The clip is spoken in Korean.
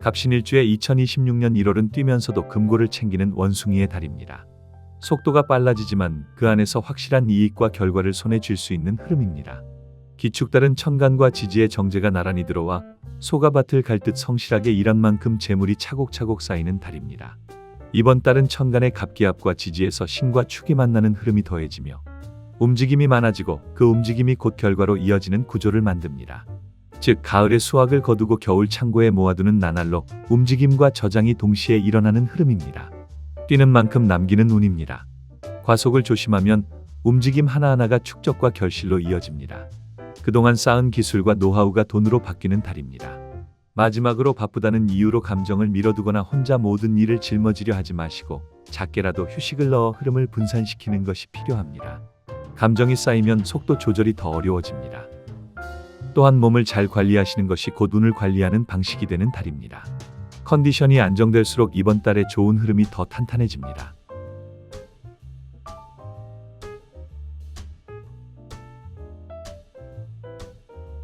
갑신일주의 2026년 1월은 뛰면서도 금고를 챙기는 원숭이의 달입니다. 속도가 빨라지지만 그 안에서 확실한 이익과 결과를 손에 쥘 수 있는 흐름입니다. 기축달은 천간과 지지의 정제가 나란히 들어와 소가밭을 갈 듯 성실하게 일한 만큼 재물이 차곡차곡 쌓이는 달입니다. 이번 달은 천간의 갑기압과 지지에서 신과 축이 만나는 흐름이 더해지며 움직임이 많아지고 그 움직임이 곧 결과로 이어지는 구조를 만듭니다. 즉 가을에 수확을 거두고 겨울 창고에 모아두는 나날로 움직임과 저장이 동시에 일어나는 흐름입니다. 뛰는 만큼 남기는 운입니다. 과속을 조심하면 움직임 하나하나가 축적과 결실로 이어집니다. 그동안 쌓은 기술과 노하우가 돈으로 바뀌는 달입니다. 마지막으로 바쁘다는 이유로 감정을 밀어두거나 혼자 모든 일을 짊어지려 하지 마시고 작게라도 휴식을 넣어 흐름을 분산시키는 것이 필요합니다. 감정이 쌓이면 속도 조절이 더 어려워집니다. 또한 몸을 잘 관리하시는 것이 곧 운을 관리하는 방식이 되는 달입니다. 컨디션이 안정될수록 이번 달에 좋은 흐름이 더 탄탄해집니다.